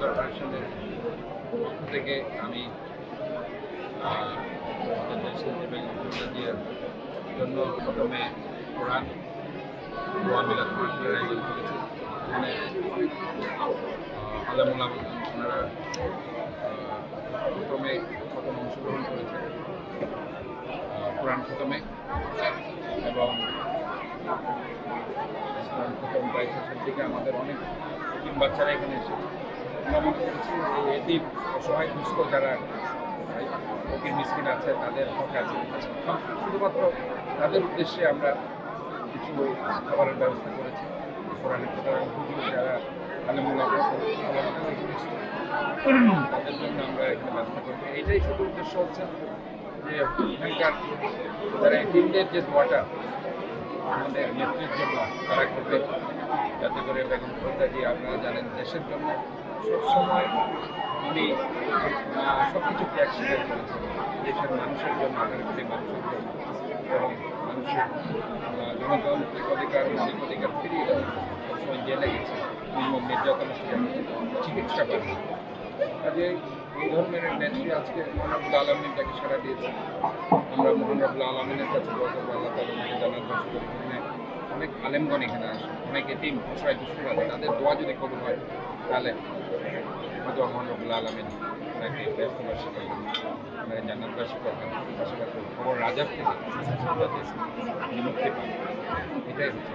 কর্পোরেশনের থেকে আমি আমাদের দেশের জন্য প্রথমে কোরআন কোরআন মিলাদ আয়োজন করেছি এখানে আলমুল ওনারা প্রথমে অংশগ্রহণ করেছেন কোরআন খতমে এবং ইসলাম খতম আমাদের অনেক এতিম বাচ্চারা এখানে এসেছে মনে এতিম অসহায় দুস্থ যারা আছে তাদের হক শুধুমাত্র তাদের উদ্দেশ্যে আমরা কিছু খাবারের ব্যবস্থা করেছে। কোরআনের কথা হুজুর যারা আলমুল্লাহ তাদের জন্য আমরা এখানে ব্যবস্থা করছি এটাই শুধু উদ্দেশ্য হচ্ছে যে এখানকার যারা এতিমদের যে দোয়াটা আমাদের নেত্রীর জন্য তারা করবে। যাতে করে বেগম খালেদাজি আপনারা জানেন দেশের জন্য সবসময় উনি সব কিছু ত্যাগ স্বীকার করেছেন। দেশের মানুষের জন্য কোটি মানুষের জন্য। এবং গণতান্ত্রিক গেছে এই ধরনের নেত্রী আজকে মহানবুল আলমিন সারা দিয়েছে আমরা মহানবুল আলমিনের কাছে আল্লাহ তালা ওনাকে জানার অনেক আলেমগণ এখানে আসে। অনেক এটিম অসহায় দুষ্করা তাদের দোয়া যদি কবুল হয়, তাহলে হয়তো মহানবুল আলমিন ওনাকে ব্যস্তবাসী করবেন ওনাকে জান্নাতবাসী করবেন পাশাপাশি খবর রাজার থেকে মুক্তি পান এটাই হচ্ছে।